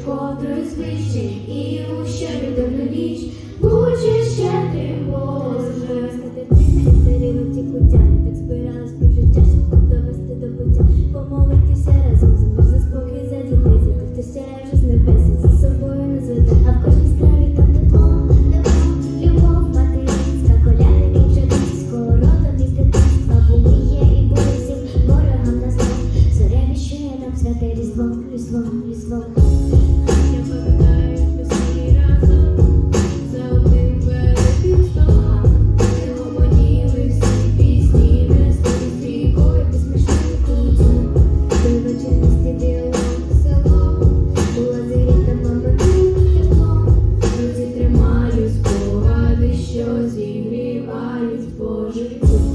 щепотою звичай. people.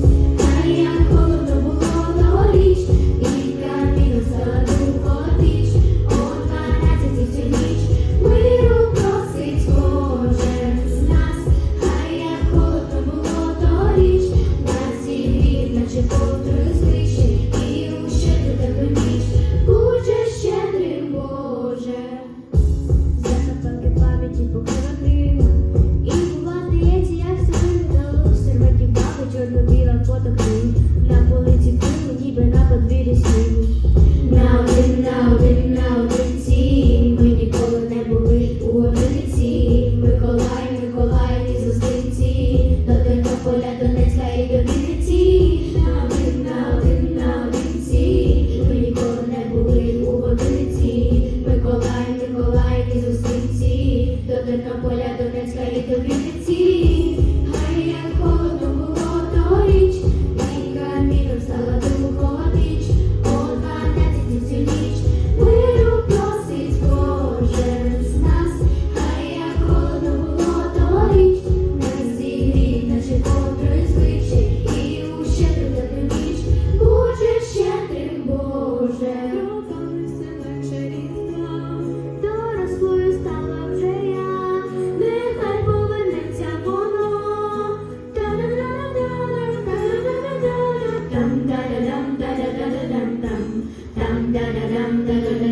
вже родилися легше рідна, дорослою стала вже я, нехай повернеться воно, Там-да-да-дам-да-да-да-дам-дам, там-да-да-дам-да-да-дам.